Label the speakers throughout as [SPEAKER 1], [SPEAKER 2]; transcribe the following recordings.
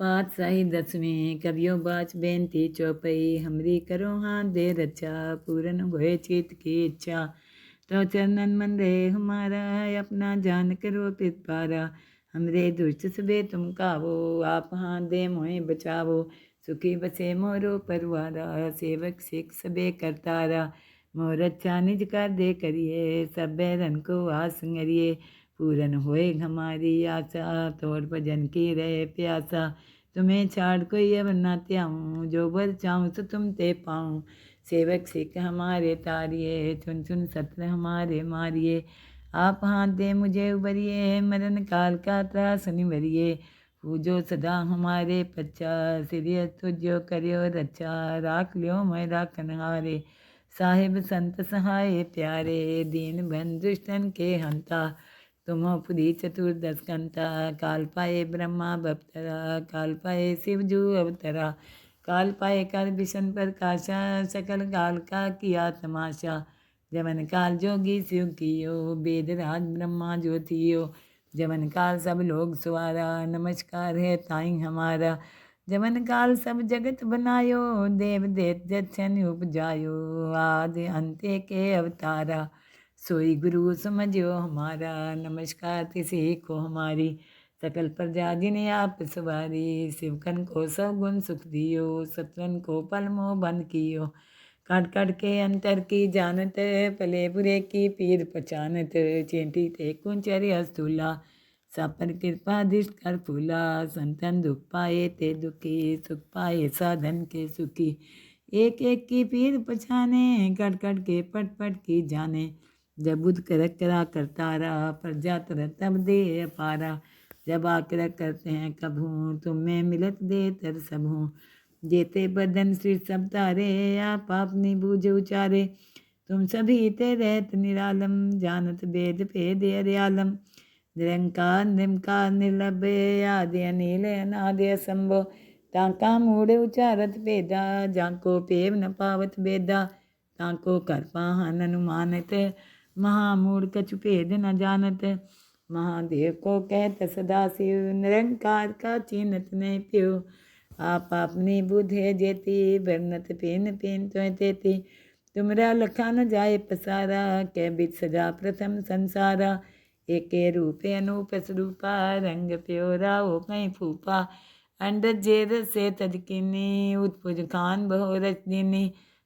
[SPEAKER 1] पात साही दसवें, कवियो बाच बेनती चौपई। हमरी करो हाँ दे रचा अच्छा, पूरन होए चित की इच्छा। तो चरणन मन रे हमारा, अपना जान करो पित पारा। हमरे दुष्ट सबे तुम कावो, आप हाँ दे मोहे बचावो। सुखी बसे मोरो परवारा, सेवक सिख सबे करतारा। मोर अच्छा निज कर दे करिए, सब रन को आसंगरिए पूरन होए हमारी आशा तोड़ भजन की रहे प्यासा। तुम्हें छाड़ को अब न त्याऊँ, जो बर चाहूँ तो तुम ते पाऊँ। सेवक सिख हमारे तारिए, चुन चुन सत्र हमारे मारिए। आप हाथ दे मुझे उबरिए मरण काल का त्रास निवरिए। पूजो सदा हमारे पच्चा, सिरिय तुझो करियो रचा राख लियो मैं राखन हारे साहिब संत सहाय प्यारे, दीन बन दुष्टन के हंता। तुम पुरी चतुर्दश कंता काल पाए ब्रह्मा बप्तरा काल पाए शिवजू अवतरा काल पाए कर विष्ण प्रकाशा सकल काल का किया तमाशा जमन काल जोगी शिव कियो वेदराज ब्रह्मा ज्योतियो जमन काल सब लोग सुवारा, नमस्कार है ताई हमारा जमन काल सब जगत बनायो देव देत जन उपजायो, आदि अंत्य के अवतारा। सोई गुरु समझो हमारा, नमस्कार किसी को हमारी। सकल प्रजा ने आप सवारी शिवकन को सब गुण सुख दियो सतवन को पल मोह बंद कियो। काट काट के अंतर की जानत, पले बुरे की पीर पहचानत चेंटी ते कुंचरी हस्तूला सापर कृपा दिष्ट कर फूला, संतन दुख पाए ते दुखी, सुख पाए साधन के सुखी। एक एक की पीर पछाने, कट कट के पट पट की जाने। जब बुद्ध कर करा करतारा प्रजा तर तब दे पारा जब आग्रह करते हैं कब हूँ तुम में मिलत दे तर सब हूँ जेते बदन श्री सब तारे आप अपनी बूझ उचारे तुम सभी ते रहत निरालम जानत वेद भेद अर्यालम निरंकार निमकार निर्लभ आदि अनिल अनादि असंभव ताका मूड़ उचारत भेदा जाको पेव न पावत बेदा ताको कर पाहन अनुमानत महामूढ़ कछु भेद न जानत। महादेव को कहत, सदा शिव निरंकार का चिन्हत नहीं प्यो। आप अपनी बुध है जेती बरनत पेन पेन तो तेती। तुमरा लखा न जाए पसारा कै बिच सजा प्रथम संसारा। एक रूपे अनूप स्वरूपा, रंग प्योरा हो कहीं फूपा अंड जेर से तजकिनी उत्पुज खान बहो रजदिनी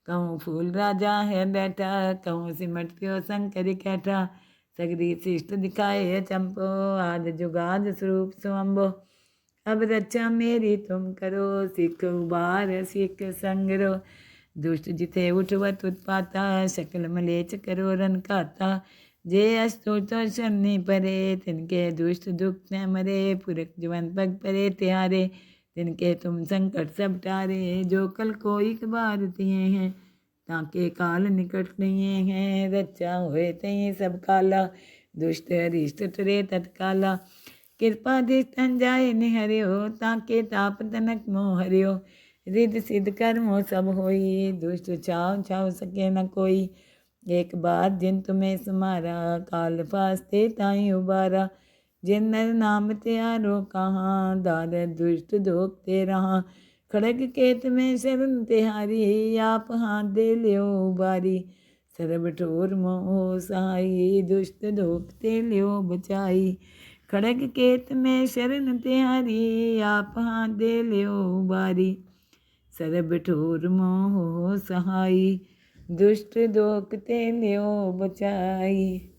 [SPEAKER 1] कहूँ, फूल राजा है बैठा। कहूँ, सिमट प्यो शंकर कैठा? सगरी शिष्ट दिखाए चंपो। आद जुगाद स्वरूप स्वम्भो अब रक्षा मेरी तुम करो, सिख उबार, सिख संगरो। दुष्ट जिथे उठवत उत्पाता शकल मलेच करो रन खाता। जे अस्तु तो शनि परे, तिनके दुष्ट दुख न मरे, पुरख जुवन पग परे त्यारे। तिनके तुम संकट सब टारे जो कल को एक बार तिए हैं, ताके काल निकट नहीं हैं, रचा हुए तई सब काला, दुष्ट अरिष्ट तरे तत्काला। कृपा दृष्टन जाए निहरियो ताके ताप तनक मोह हरियो रिद सिद्ध कर्मो सब होई, दुष्ट छाव छाव सके न कोई। एक बार जिन तुम्हें समारा, काल फास्ते ताई उबारा। जिन नर नाम त्यारो कहाँ दार दुष्ट धोखते रहा खड़ग केत में शरण तिहारी आप हाथ दे लियो बारी। सरब ठोर मोह सहाई दुष्ट धोखते लियो बचाई। खड़ग केत में शरण तिहारी आप हाथ दे लियो बारी। सरब ठोर मोह सहाई दुष्ट धोखते लियो बचाई।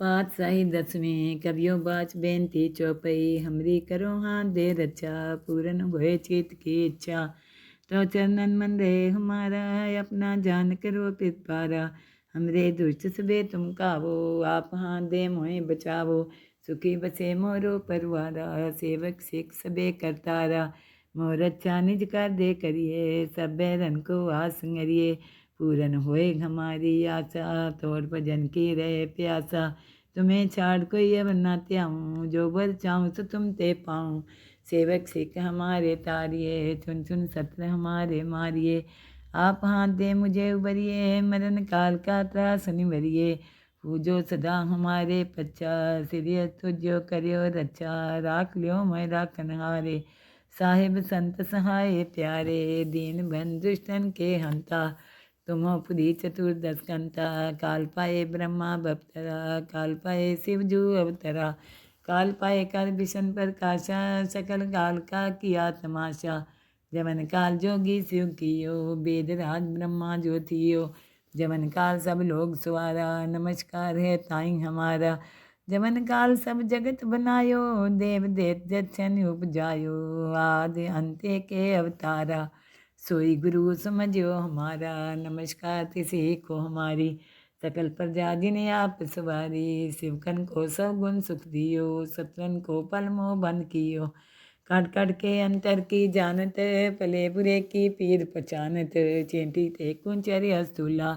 [SPEAKER 1] पातशाही दसवें कबियो बाच बेनती चौपई, हमरी करो हाँ दे रचा पूरन होए चित की इच्छा। तो चरणन मन रे हमारा, अपना जान करो पितपारा हमरे दुष्ट सबे तुम कावो, आप हाँ दे मोहे बचावो। सुखी बसे मोरो परवारा, सेवक सिख सबे करतारा। मोर अच्छा निज कर दे करिए, सब रन को आस ngरिए पूरन होए हमारी आशा, तोड़ भजन की रहे प्यासा। तुम्हें छाड़ को अब न त्याऊँ, जो बर चाहूँ तो तुम ते पाऊँ। सेवक सिख हमारे तारिए, चुन चुन सत्र हमारे मारिए। आप हाथ दे मुझे उबरिए मरण काल का त्रास निवरिए। पूजो सदा हमारे पच्चा सिरिय तुझो करियो रचा राख लियो मैं राखन हारे साहिब संत सहाय प्यारे, दीन बन दुष्टन के हंता। तुम पुरी चतुर्दश कंता काल पाए ब्रह्मा बप्तरा, काल पाए शिवजू अवतरा। काल पाए कर विष्ण प्रकाशा, सकल काल का किया तमाशा। जमन काल जोगी शिव कियो, वेद राज ब्रह्मा ज्योतियो। जमन काल सब लोग सुवारा, नमस्कार है ताई हमारा। जमन काल सब जगत बनायो देव देत जन उपजायो आदि अंत्य के अवतारा सोई गुरु समझो हमारा नमस्कार तिसे को हमारी सकल प्रजा जिन्हें आप सवारी शिवकन को सब गुण सुख दियो सत्रन को पल मोह बन कियो काट काट के अंतर की जानत पले बुरे की पीर पहचानत चेंटी ते कुंचरी अस्तूला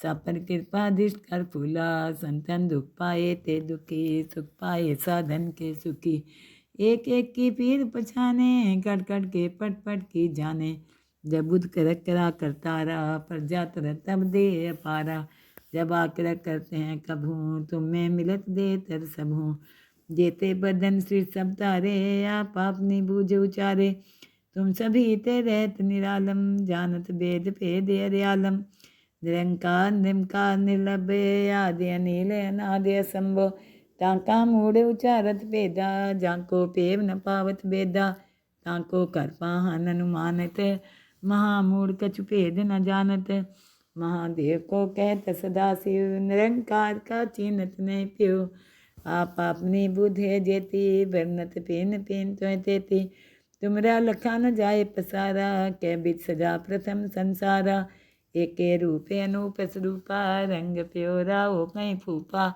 [SPEAKER 1] सापर कृपा दृष्ट कर फूला, संतन दुख पाए ते दुखी, सुख पाए साधन के सुखी। एक एक की पीर पछाने कट कट के पट पट की जाने। जब बुद्ध कर करा करता रहा प्रजा तर तब दे पारा जब आकर करते हैं कभू तुम्हें मिलत दे तर सबू जेते बदन श्री सब तारे, आप अपनी बूझ उचारे। तुम सभी ते रहत निरालम, जानत वेद भेद अर्यालम। निरंकार निमकार निर्लभ आदि अनिल अनादि असंभव ताका मूढ़ उचारत भेदा जाको पेव न पावत बेदा ताको कर पाहन अनुमानत महामूढ़ कछु भेद न जानत महादेव को कहत सदा शिव निरंकार का चिन्हत नहीं प्यो आप अपनी बुध है जेती वर्णत पेन पेन तो तेती तुमरा लखा न जाए पसारा कै बिच सजा प्रथम संसारा एके रूपे अनूप स्वरूपा रंग प्योरा, ओ कहीं फूपा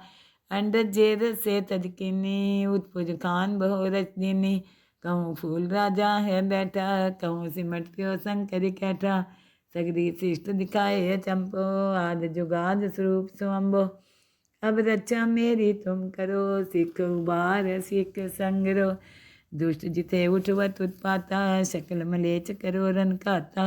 [SPEAKER 1] अंडर जेर से तजकिनी उत्पुज खान बहु रजनी कहूँ फूल राजा है बैठा, कहूँ सिमट प्यो शंकर कैठा। सगरी शिष्ट दिखाए है चंपो, आद जुगाद स्वरूप स्वम्भो अब रक्षा मेरी तुम करो, सिख उबार, सिख संगरो। दुष्ट जिते उठवत उत्पाता, शकल मलेच करो रन खाता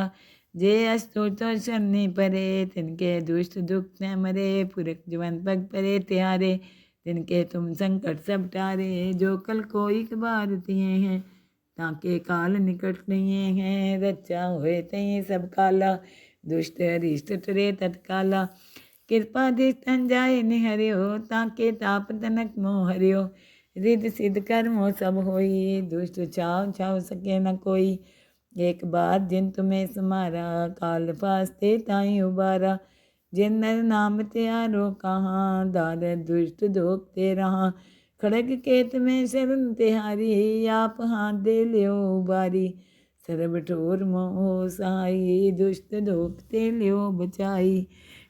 [SPEAKER 1] जे अस्तु तो शनि परे, तिनके दुष्ट दुख न मरे, पुरख जवन पग परे त्यारे, तिनके तुम संकट सब टारे, जो कल कोई बार तिए हैं, ताके काल निकट नहीं हैं, रचा हुए तई सब काला, दुष्ट अरिष्ट टरे तत्काला। कृपा दृष्टन जाए निहरियो ताके ताप तनक मोह हरियो रिद सिद्ध कर्मो सब होई, दुष्ट छाव छाव सके न कोई। एक बार जिन तुम्हें समारा, काल फास्ते ताई उबारा। जिन नर नाम त्यारो कहाँ, दार दुष्ट धोखते रहा खड़ग केत में शरण तिहारी आप हाथ दे लियो उबारी। सर्व ठोर मोह सहाई दुष्ट धोखते लियो बचाई।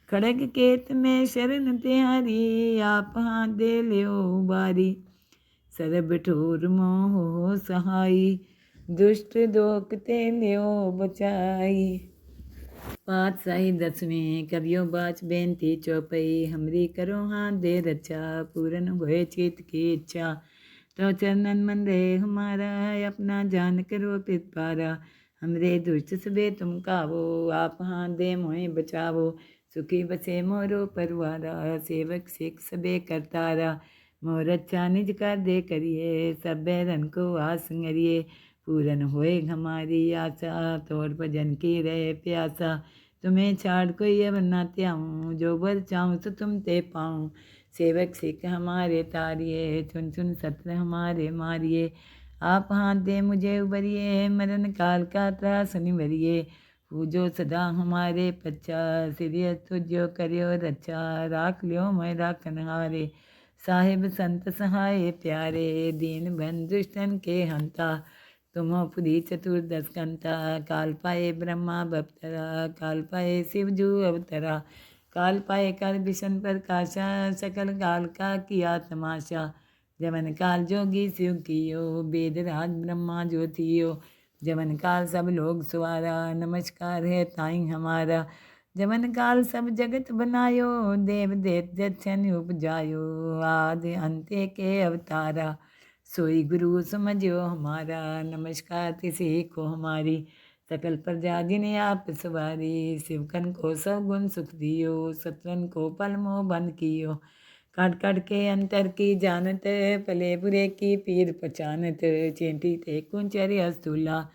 [SPEAKER 1] खड़ग केत में शरण तिहारी आप हाथ दे लियो उबारी। सरब ठोर मोह सहाई दुष्ट दोखते लियो बचाई। पातशाही दसवें कवियो बाच बेनती चौपई। हमरी करो हाथ दे रचा, पूरन होए चित की इच्छा। तो चरणन मन रे हमारा, अपना जान करो पितपारा हमरे दुष्ट सबे तुम कावो, आप हाथ दे मोहे बचावो। सुखी बसे मोरो परवारा, सेवक सिख सबे करतारा। मोर अच्छा निज कर दे करिए, सब बैरन को आसंगरिए पूरन होए हमारी आशा तोड़ भजन की रहे प्यासा। तुम्हें छाड़ को अब न त्याऊँ, जो बर चाहूँ तो तुम ते पाऊँ। सेवक सिख हमारे तारिए, चुन चुन सत्र हमारे मारिए। आप हाथ दे मुझे उबरिए मरण काल का त्रास निवरिए। पूजो सदा हमारे पच्चा सिरिय तुझो करियो रचा राख लियो मैं राखन हारे साहिब संत सहाय प्यारे, दीन बन दुष्टन के हंता। तुम हो पुरी चतुर्दश कंता काल पाए ब्रह्मा बप्तरा काल पाए शिवजू अवतरा काल पाए कर विष्ण प्रकाशा, सकल काल का किया तमाशा जमन काल जोगी शिव कियो वेद राज ब्रह्मा ज्योतियो जमन काल सब लोग सुवारा, नमस्कार है ताई हमारा जमन काल सब जगत बनायो देव देत जन उपजायो, आदि अंत्य के अवतारा। सोई गुरु समझो हमारा, नमस्कार तिसे को हमारी। सकल प्रजा ने आप सवारी, शिवकन को सब गुण सुख दियो सत्रन को पल मोह बंद कियो। कट कट के अंतर की जानत, पले बुरे की पीर पहचानत चेंटी ते कुंचरी अस्तूला।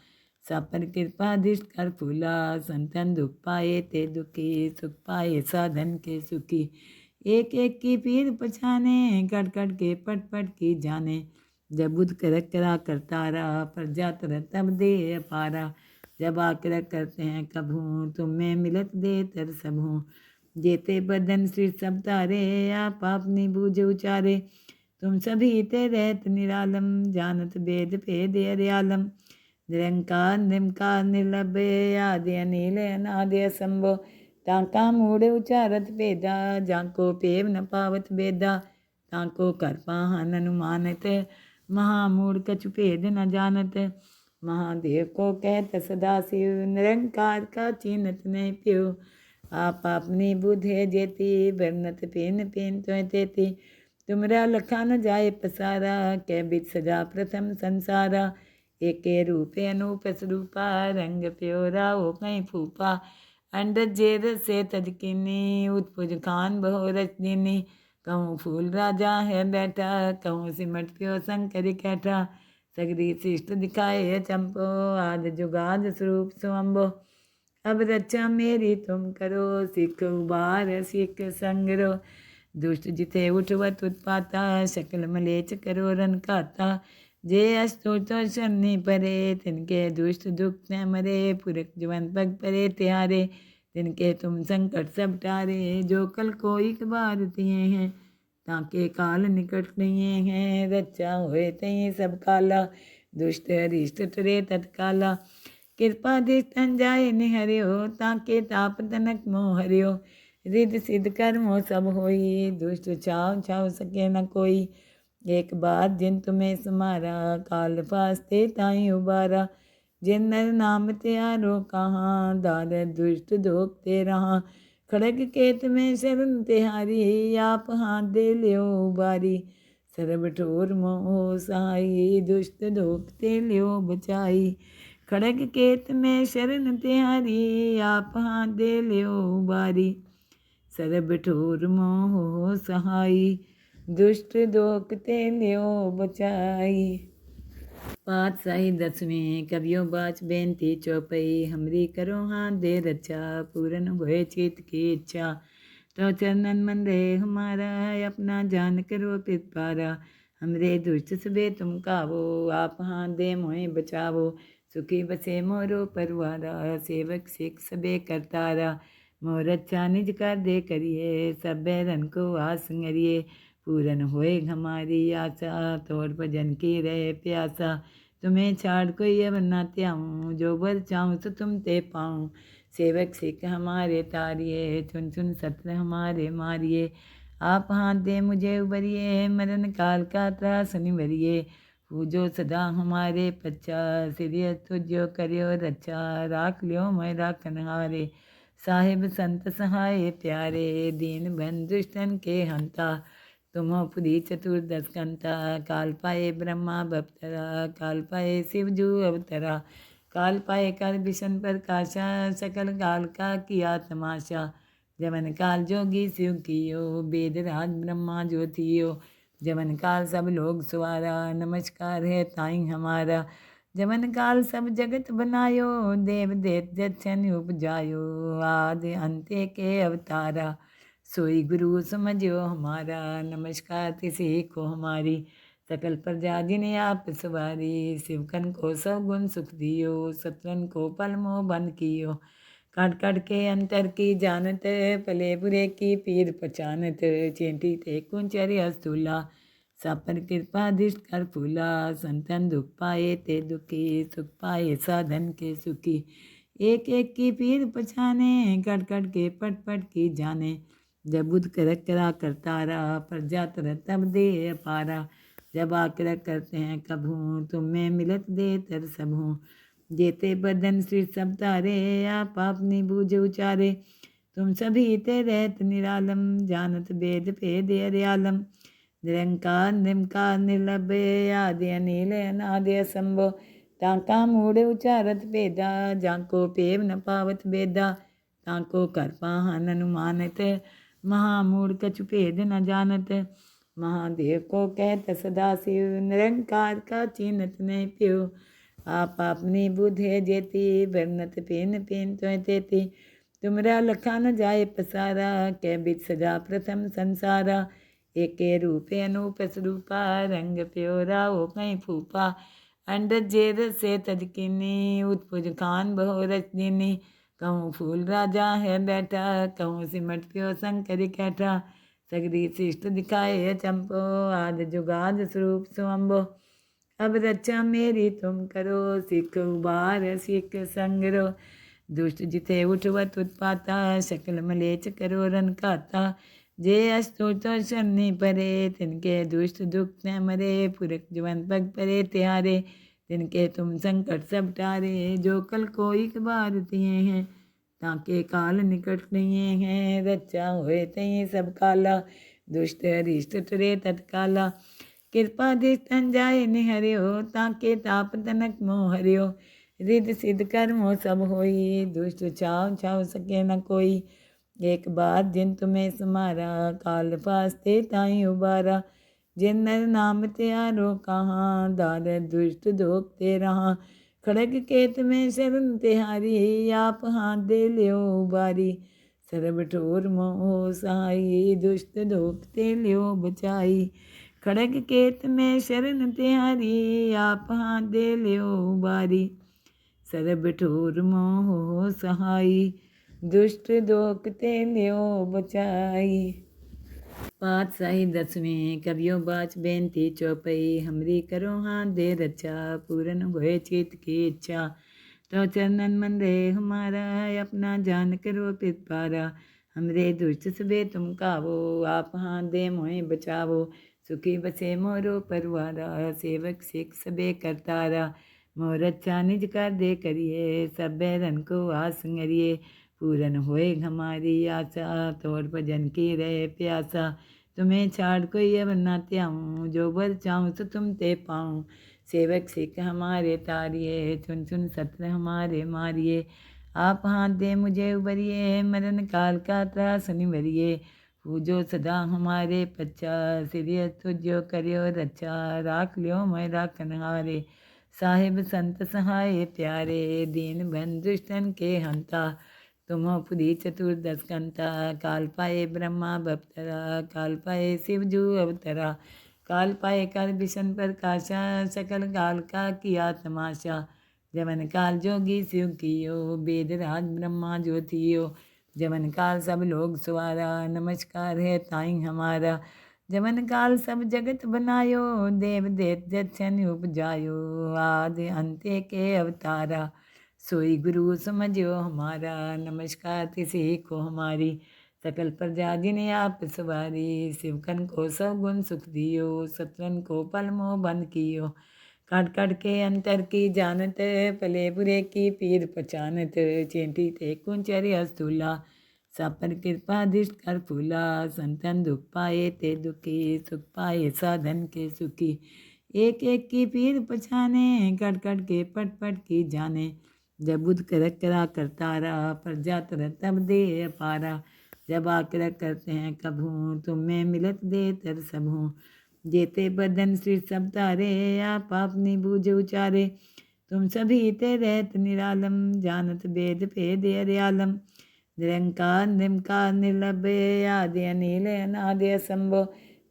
[SPEAKER 1] सब पर कृपा दृष्ट कर फूला, संतन दुख पाए ते दुखी, सुख पाए साधन के सुखी। एक एक की पीर पछाने कट कट के पट पट की जाने। जब बुद्ध कर करा करतारा प्रजा तर तब दे अपारा जब आकर करते हैं कब हूँ तुम में मिलत दे तर सब हूँ जेते बदन श्री सब तारे आप अपनी बूझ उचारे तुम सभी ते रहत निरालम जानत वेद भेद अर्यालम निरंकार निमकार निर्लभे आदि अनिल अनादि असंभो ताका मूढ़ उचारत भेदा जाको पेव न पावत बेदा ताको कर पाहन अनुमानत महामूढ़ कछु भेद न जानत। महादेव को कहत, सदा शिव निरंकार का चिन्हत नहीं प्यो। आप अपनी बुध है जेती बरनत पेन पेन तो तेती। तुमरा लखा न जाए पसारा, कै बिच सजा प्रथम संसारा। एक रूपे अनूप स्वरूपा, रंग प्योरा हो कहीं फूपा। अंड जेर से तजकिनी उत्पुज खान बहो रजनी कहूँ, फूल राजा है बैठा, कहूँ, सिमट प्यो शंकर कैठा? सगरी शिष्ट दिखाए है चंपो आद जुगाद स्वरूप स्वम्भो अब रक्षा मेरी तुम करो, सिख उबार, सिख संगरो। दुष्ट जिथे उठवत उत्पाता, शकल मलेच करो, रन खाता। जे अस्तु तो शनि परे, तिनके दुष्ट दुख न मरे, पुरख जवन पग परे त्यारे तिनके तुम संकट सब टारे जो कल को एक बार तिये हैं, ताके काल निकट नहीं हैं रक्षा हुए तई सब काला, दुष्ट अरिष्ट टरे तत्काला। कृपा दृष्टन जाए निहरियो ताके ताप तनक मोह हरियो रिद सिद्ध कर्मो सब होई, दुष्ट छाव छाव सके न कोई। एक बात जिन तुम्हें समारा, काल फास्ते ताई उबारा। जिन नाम त्यारो कहाँ दाद दुष्ट धोखते रहा। खड़ग केत में शरण तिहारी, आप हाथ दे लियो उबारी सरब ठोर मोह सहाई दुष्ट धोखते लियो बचाई। खड़ग केत में शरण तिहारी, आप हाथ दे लियो उबारी सरब ठोर मोह सहाई दुष्ट दोखते लियो बचाई। पातशाही दसवीं कवियों बाच बेनती चौपई। हमरी करो हाथ दे रचा पूरन होए चित की इच्छा। तो चरणन मन रे हमारा, अपना जान करो पितपारा हमरे दुष्ट सबे तुम कावो, आप हाथ दे मोहे बचावो। सुखी बसे मोरो परवारा, सेवक सिख सबे करतारा। मोर अच्छा निज कर दे करिए, सब बैरन को आसंगरिए पूरन होए हमारी आशा तोड़ भजन की रहे प्यासा। तुम्हें छाड़ को अब न त्याऊँ, जो बर चाहूँ तो तुम ते पाऊँ। सेवक सिख हमारे तारिए, चुन चुन सत्र हमारे मारिए। आप हाथ दे मुझे उबरिए मरण काल का त्रास निवरिए। पूजो सदा हमारे पच्चा, सिरिय तुझो करियो रचा राख लियो मैं राखन हारे साहिब संत सहाय प्यारे, दीन बन दुष्टन के हंता। तुम पुरी चतुर्दश कंता काल पाए ब्रह्मा बप्तरा काल पाए शिवजू अवतरा काल पाए कर विष्ण प्रकाशा सकल काल का किया तमाशा जमन काल जोगी शिव कियो वेद राज ब्रह्मा ज्योतियो जमन काल सब लोग सुवारा, नमस्कार है ताई हमारा जमन काल सब जगत बनायो देव देत जक्षन उपजायो, आदि अंत्य के अवतारा। सोई गुरु समझो हमारा, नमस्कार तिसी को हमारी। सकल प्रजा जिन्हें आप सवारी, शिवकन को सब गुण सुख दियो सतरन को पल मोह बंद कियो। काट काट के अंतर की जानत, पले बुरे की पीर पहचानत, चेंटी ते कुंचरी अस्तूला। सब पर कृपा दृष्ट कर फूला, संतन दुख पाए ते दुखी, सुख पाए साधन के सुखी। एक एक की पीर पछाने कट कट के पट पट की जाने। जब बुद्ध कर करा करतारा प्रजा तर तब दे अपारा जब आकर करते हैं कब हूँ तुम में मिलत दे तर सब हूँ जेते बदन श्री सब तारे आप अपनी बूझ उचारे तुम सभी ते रहत निरालम जानत वेद भेद अर्यालम निरंकार निमकार निर्लभ आदि अनिल अनादि असंभो ताका मूढ़ उचारत भेदा जाको पेव न पावत बेदा ताको कर पाहन अनुमानित महामूढ़ कछु भेद न जानत। महादेव को कहत, सदा शिव निरंकार का चिन्हत नहीं प्यो। आप अपनी बुध है जेती, वर्णत पेन पेन तो तेती। तुमरा लखा न जाए पसारा कै बिच सजा प्रथम संसारा। एक रूपे अनूप स्वरूपा, रंग प्योरा ओ कहीं फूपा अंडर जेर से तजकिनी उत्पुज खान बहु रजनी कहूँ, फूल राजा है बैठा, कहूँ, सिमट प्यो शंकर कैठा। सगरी शिष्ट दिखाए चंपो आद जुगाद स्वरूप स्वम्भो अब रक्षा मेरी तुम करो, सिख उबार, सिख संगरो। दुष्ट जिते उठवत उत्पाता, शकल मलेच करो रन खाता। जे अस्तु तो शनि परे, तिनके दुष्ट दुख न मरे, पुरख जवन पग परे तिहारे। तिनके तुम संकट सब टारे जो कल कोई बार तिये हैं। ताके काल निकट नहीं हैं, रचा हुए तय सब काला, दुष्ट अरिष्ट तुरे तत्काला। कृपा दिष्टन जाए निहरियो ताके ताप तनक मोह हरियो रिद सिद्ध कर्मो सब होई, दुष्ट छाव छाव सके न कोई। एक बार जिन तुम्हें समारा, काल फास्ते ताई उबारा। जिन नर नाम त्यारो कहाँ दाद दुष्ट धोखते रहा खड़ग केत में शरण तिहारी आप हाथ दे लियो उबारी सर्व ठोर मोह सहाई दुष्ट धोखते लियो बचाई। खड़ग केत में शरण तिहारी आप हाथ दे लियो उबारी सर्ब ठोर मोह सहाई दुष्ट दोखते लियो बचाई। पातशाही दसवें, कवियो बाच बेनती चौपई। हमरी करो हाँ दे रचा पूरन होए चित की इच्छा। तो चरणन मन रे हमारा, अपना जान करो पितपारा हमरे दुष्ट सबे तुम कावो, आप हाँ दे मोहे बचावो। सुखी बसे मोरो परवारा, सेवक सिख सबे करतारा। मोर अच्छा निज कर दे करिए, सब बैरन को आसंगरिए पूरन होए हमारी आशा तोड़ भजन की रहे प्यासा। तुम्हें छाड़ कोई अब न त्याऊँ, जो बर चाहूँ तो तुम ते पाऊँ। सेवक सिख हमारे तारिए, चुन चुन सत्र हमारे मारिए। आप हाथ दे मुझे उबरिए मरण काल का त्रास निवरिए। पूजो सदा हमारे पच्चा सिरिय तुझो करियो रचा राख लियो मैं राखन साहिब संत सहाय प्यारे, दीन बन दुष्टन के हंता। तुम पुरी चतुर्दश कंता काल पाए ब्रह्मा बप्तरा काल पाए शिवजू अवतरा काल पाए काल विष्ण प्रकाशा, सकल काल का किया तमाशा जमन काल जोगी शिव कियो वेद राज ब्रह्मा जो थियो जमन काल सब लोग सवारा, नमस्कार है ताई हमारा जमन काल सब जगत बनायो देव देत जक्षन उपजायो, आदि अंत्य के अवतारा। सोई गुरु समझो हमारा, नमस्कार तिसे को हमारी। सकल प्रजा जिन्हें आप सवारी, शिवकन को सब गुण सुख दियो सतवन को पल मोह बंद कियो। काट काट के अंतर की जानत, पले बुरे की पीर पहचानत, चेंटी ते कुंचरी अस्तूला। सापर कृपा दिष्ट कर फूला, संतन दुख पाए ते दुखी, सुख पाए साधन के सुखी। एक एक की पीर पछाने कट कट के पट पट की जाने। जब बुद्ध करक करा करता रहा प्रजा तर तब दे अपारा जब आकर करते हैं कब हूँ तुम में मिलत दे तर सब हूँ जेते बदन श्री सब तारे आप अपनी बूझ उचारे तुम सभी ते रहत निरालम जानत वेद भेद अरियालम निरंकार निमकार निर्लभ आदि अनिल अनादि असंभव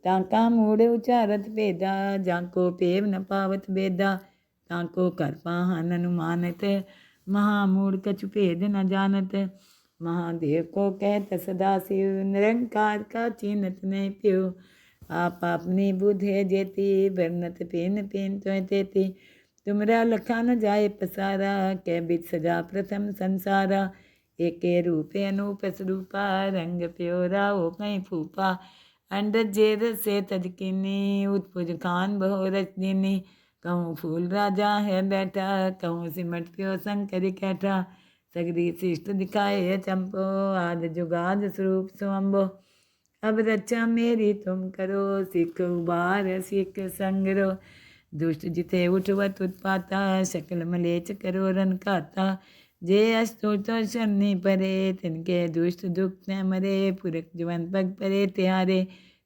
[SPEAKER 1] ताका मूढ़ उचारत भेदा जाको पेव न पावत बेदा ताको कर पाहन अनुमानत महामूढ़ कछु भेद न जानत। महादेव को कहत, सदा शिव निरंकार का चिन्हत नहीं प्यो। आप अपनी बुध है जेती, वर्णत पेन पेन तो तेती। तुमरा लखा न जाए पसारा, कै बिच सजा प्रथम संसारा। एके रूपे अनूप स्वरूपा, रंग प्योरा ओ कहीं फूपा। अंडर जेर से तजकिनी उत्पुज खान बहु रजनी कहूँ फूल राजा है बैठा, कहूँ सिमट प्यो शंकर कैठा? सगरी शिष्ट दिखाए चंपो आद जुगाद स्वरूप स्वम्भो अब रक्षा मेरी तुम करो, सिख उबार, सिख संगरो। दुष्ट जिते उठवत उत्पाता, शकल मलेच करो रन खाता। जे अस्तु तो शरणी परे, तिनके दुष्ट दुख न मरे, पुरख जवन पग परे त्यारे।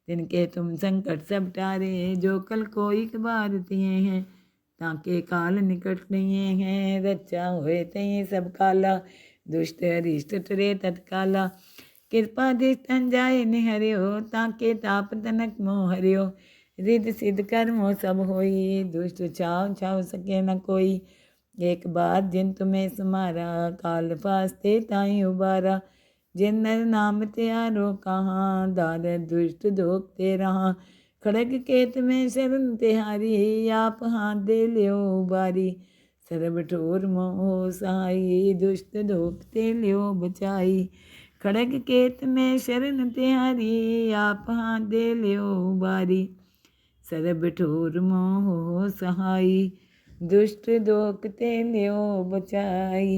[SPEAKER 1] तिनके तुम संकट सब टारे जो कल को एक बार तिए हैं, ताके काल निकट नहीं हैं। रचा हुए तई सब काला, दुष्ट अरिष्ट टरे तत्काला। कृपा दृष्टन जाए निहरियो ताके ताप तनक मोह हरियो रिद सिद्ध कर्मो सब होई, दुष्ट छाव छाव सके न कोई। एक बात जिन तुम्हें समारा, काल फास्ते ताई उबारा। जिन नर नाम त्यारो कहाँ दार दुष्ट धोख ते रहा। खड़ग केत में शरण तिहारी आप हाथ दे लियो उबारी सरब ठोर मोह सहाई दुष्ट धोख ते लियो बचाई। खड़ग केत में शरण तिहारी आप हाथ दे लियो उबारी सरब ठोर मोह सहाई दुष्ट दोख ते लियो बचाई।